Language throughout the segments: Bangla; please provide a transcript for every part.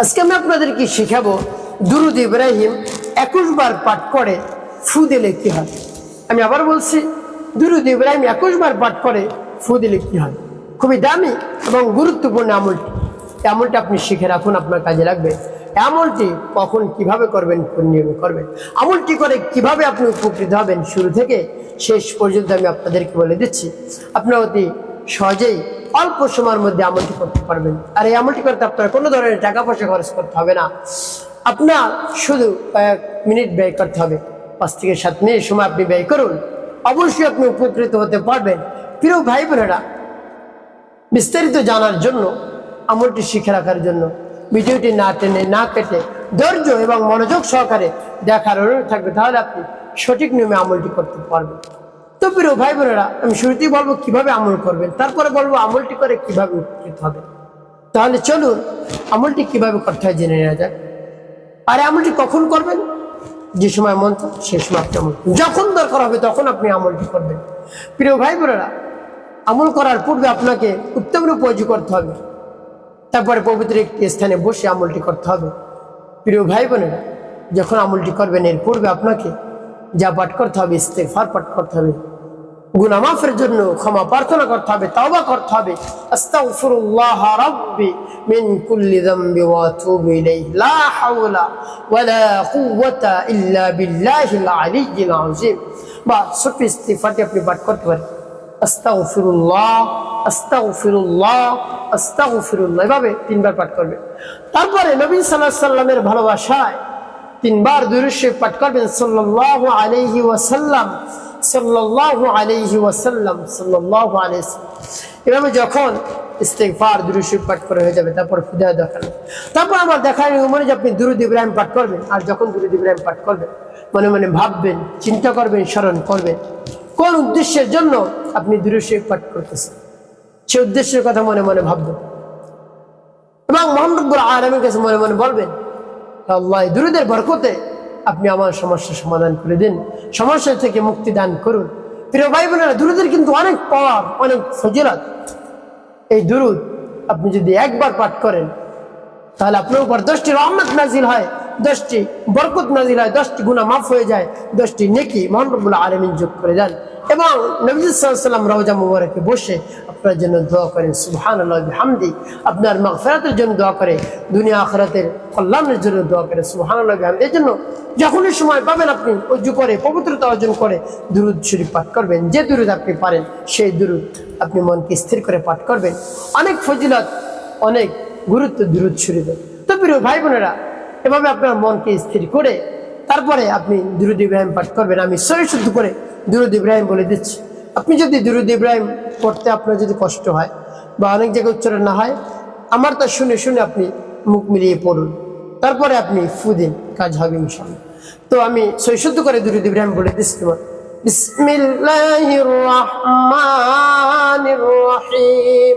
আজকে আমি আপনাদেরকে শেখাবো? দুরুদ ইব্রাহিম একুশ বার পাঠ করে, ফু দিলে কি হয়? আমি আবার বলছি, দুরুদ ইব্রাহিম একুশ বার পাঠ করে, ফু দিলে কি হয়? খুবই দামি এবং গুরুত্বপূর্ণ আমলটি। এই আমলটি আপনি শিখে রাখুন, আপনার কাজে লাগবে। আমলটি কখন কীভাবে করবেন, কোন নিয়মে করবেন? আমলটি করে কীভাবে আপনি উপকৃত হবেন, শুরু থেকে শেষ পর্যন্ত আমি আপনাদেরকে বলে দিচ্ছি। আপনার অতি সহজেই অল্প সময়ের মধ্যে আমলটি করতে পারবেন। আর এই আমলটি করতে আপনার কোনো ধরনের টাকা পয়সা খরচ করতে হবে না। আপনার শুধু কয়েক মিনিট ব্যয় করতে হবে। পাঁচ থেকে সাত মিনিট সময় আপনি ব্যয় করুন। অবশ্যই আপনি উপকৃত হতে পারবেন। প্রিয় ভাই বোনেরা, বিস্তারিত জানার জন্য, আমলটি শিখে রাখার জন্য ভিডিওটি না টেনে না কেটে ধৈর্য এবং মনোযোগ সহকারে দেখার অনুরোধ থাকবে। তাহলে আপনি সঠিক নিয়মে আমলটি করতে পারবেন। তো প্রিয় ভাই বোনেরা আমি শুরুতেই বলব কীভাবে আমল করবেন, তারপরে বলব আমলটি করে কীভাবে উপকৃত হবে। তাহলে চলুন, আমলটি কীভাবে করতে হয় জেনে নেওয়া যাক। আর আমলটি কখন করবেন? যে সময় মন সে সময় আপনি আমল যখন দরকার হবে তখন আপনি আমলটি করবেন। প্রিয় ভাই বোনেরা আমল করার পূর্বে আপনাকে উত্তম রূপ করতে হবে। তারপরে পবিত্র একটি স্থানে বসে আমলটি করতে হবে। প্রিয় ভাই বোনেরা যখন আমলটি করবেন, এর পূর্বে আপনাকে যা পাঠ করতে হবে ইস্তেফার পাঠ করতে হবে। গুনামাফের জন্য ক্ষমা প্রার্থনা করতে হবে, তাওবা করতে হবে। আস্তাগফিরুল্লাহ রাব্বি মিন কুল্লি যামবি ওয়া আতুবু ইলাইহি। লা হাওলা ওয়ালা কুওয়াতা ইল্লা বিল্লাহিল আলিয়্যিল আযীম। বা ছোট্ট ইস্তেফারটি আপনি পাঠ করতে পারেন। আস্তাগফিরুল্লাহ আস্তাগফিরুল্লাহ আস্তাগফিরুল্লাহ। এভাবে তিনবার পাঠ করবে তারপরে নবী সাল্লাল্লাহু আলাইহি সাল্লামের ভালোবাসায় তিনবার দুরুশে পাঠ করবেন। সাল্লাল্লাহু আলাইহি ওয়াসাল্লাম আলাইহি ওয়াসাল্লাম এভাবে যখন পাঠ করে হয়ে যাবে, তারপর তারপর আমার মনে যে আপনি দুরুদ ইব্রাহিম পাঠ করবেন, আর যখন দুরুদ ইব্রাহিম পাঠ করবেন, মনে মনে ভাববেন, চিন্তা করবেন, স্মরণ করবেন, কোন উদ্দেশ্যের জন্য আপনি দুরুশে পাঠ করতেছেন? সে উদ্দেশ্যের কথা মনে মনে ভাববেন। এবং মোহাম্মদুর আলমের কাছে মনে মনে বলবেন আল্লাহ দুরুদের বরকতে আপনি আমার সমস্যার সমাধান করে দিন। সমস্যা থেকে মুক্তি দান করুন। প্রিয় ভাই বোনেরা দুরুদের কিন্তু অনেক পাওয়ার, অনেক ফজিলত। এই দুরুদ আপনি যদি একবার পাঠ করেন, তাহলে আপনার উপর দশটি রহমত নাজিল হয়। দশটি বরকত নাজিল হয়, দশটি গুণা মাফ হয়ে যায়, দশটি নেকি মোহাম্মদুল্লাহ আলমিন যোগ করে দেন। এবং নবীলাম রওজা মুবারকে বসে আপনার জন্য দোয়া করেন সুবহান হামদি আপনার মাগফিরাতের জন্য দোয়া করে, দুনিয়া আখরাতের কল্যাণের জন্য দোয়া করে সুবহান হামদি জন্য যখনই সময় পাবেন আপনি অজু করে, পবিত্রতা অর্জন করে, দুরুদ শরীফ পাঠ করবেন। যে দুরুদ আপনি পারেন, সেই দুরুদ আপনি মনকে স্থির করে পাঠ করবেন। অনেক ফজিলত, অনেক গুরুত্ব দুরুদ শরীফের। তো প্রিয় ভাই বোনেরা এভাবে আপনার মনকে স্থির করে তারপরে আপনি দুরুদ ইব্রাহিম পাঠ করবেন। আমি সহি শুদ্ধ করে দুরুদ ইব্রাহিম বলে দিচ্ছি। আপনি যদি দুরুদ ইব্রাহিম পড়তে আপনার যদি কষ্ট হয় বা অনেক জায়গায় উচ্চারণ না হয়, আমার তা শুনে শুনে আপনি মুখ মিলিয়ে পড়ুন। তারপরে আপনি ফু দিন, কাজ হবে ইনশাল্লাহ তো আমি সহি শুদ্ধ করে দুরুদ ইব্রাহিম বলে দিচ্ছি তোমার। বিসমিল্লাহির রহমানির রহিম।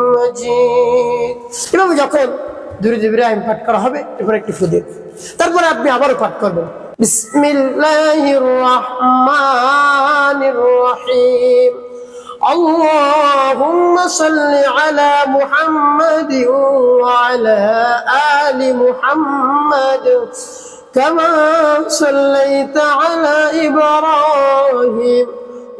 এভাবে যখন দুরুদ ইব্রাহিম পাঠ করা হবে এরপর একটি ফু দিন তারপরে আপনি আবারও পাঠ করবেন বিসমিল্লাহির রহমানির রহিম اللهم صل على محمد وعلى آل محمد كما صليت على إبراهيم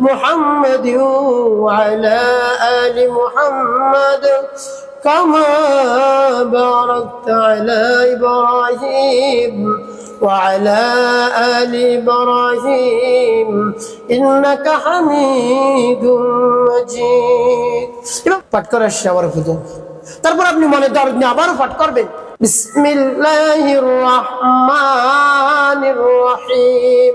محمد وعلى آل محمد كما باركت على إبراهيم وعلى آل إبراهيم إنك حميد مجيد এবার পাঠ করার শেষে আবার খুঁজুন তারপর আপনি মনে দর নিয়ে আবারও পাঠ করবেন বিসমিল্লাহির রহমানির রহিম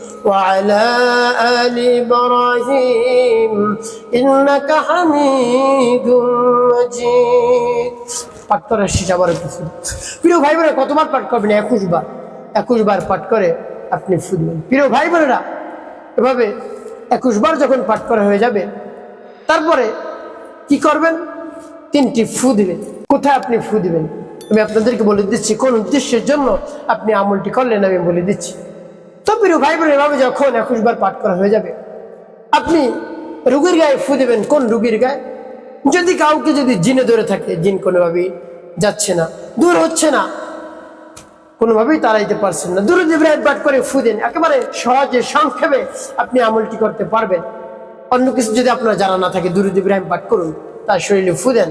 وعلى آل إبراهيم إنك حميد مجيد পাঠ করার শেষ আবার কিছু প্রিয় ভাই বোনেরা কতবার পাঠ করবেন একুশ বার একুশ বার পাঠ করে আপনি ফুদবেন প্রিয় ভাই বোনেরা এভাবে একুশ বার যখন পাঠ করা হয়ে যাবে তারপরে কি করবেন তিনটি ফু দিবেন কোথায় আপনি ফু দিবেন আমি আপনাদেরকে বলে দিচ্ছি কোন উদ্দেশ্যের জন্য আপনি আমলটি করলেন আমি বলে দিচ্ছি তো প্রিয় ভাই বোন এভাবে যখন একুশ বার পাঠ করা হয়ে যাবে। আপনি রুগীর গায়ে ফু দেবেন, কোন রুগীর গায়ে? যদি কাউকে যদি জিনে ধরে থাকে, জিন কোনোভাবেই যাচ্ছে না, দূর হচ্ছে না, কোনোভাবেই তাড়াইতে পারছেন না। দূরে ইব্রাহিম পাঠ করে ফু দেন। একেবারে সহজে, সংক্ষেপে আপনি আমলটি করতে পারবেন। অন্য কিছু যদি আপনার জানা না থাকে, দুরুদ ইব্রাহিম পাঠ করুন, তার শরীরে ফু দেন।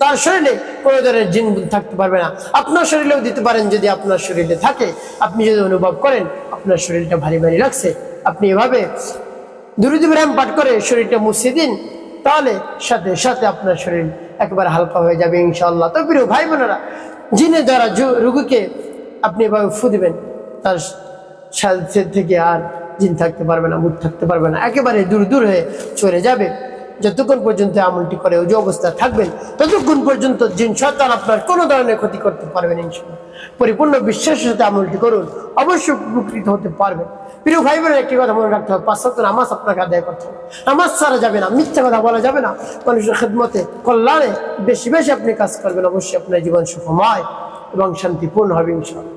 তার শরীরে কোনো ধরনের জিন থাকতে পারবে না। আপনার শরীরেও দিতে পারেন যদি আপনার শরীরে থাকে। আপনি যদি অনুভব করেন, আপনার শরীরটা ভারী ভারী লাগছে, আপনি এভাবে দুরুদ ইব্রাহিম পাঠ করে শরীরটা মুছিয়ে দিন, তাহলে সাথে সাথে আপনার শরীর একেবারে হালকা হয়ে যাবে ইনশাল্লাহ তো প্রিয় ভাই বোনেরা জিনে দ্বারা রুগীকে আপনি এভাবে ফু দিবেন, তার সাথে থেকে আর জিন থাকতে পারবে না, মুখ থাকতে পারবে না। একেবারে দূর দূর হয়ে চলে যাবে। যতক্ষণ পর্যন্ত আমলটি করে ওই যে অবস্থা থাকবেন, ততক্ষণ পর্যন্ত জিন শয়তান আপনার কোনো ধরনের ক্ষতি করতে পারবেন পরিপূর্ণ বিশ্বাসের সাথে আমলটি করুন, অবশ্যই উপকৃত হতে পারবেন। প্রিয় ভাই বোনের একটি কথা মনে রাখতে হবে সপ্তাহ নামাজ আপনাকে আদায় করতে হবে। নামাজ ছাড়া যাবে না, মিথ্যা কথা বলা যাবে না। মানুষের খেদমতে, কল্যাণে বেশি বেশি আপনি কাজ করবেন, অবশ্যই আপনার জীবন সুখময় এবং শান্তিপূর্ণ হবে ইনশাল্লাহ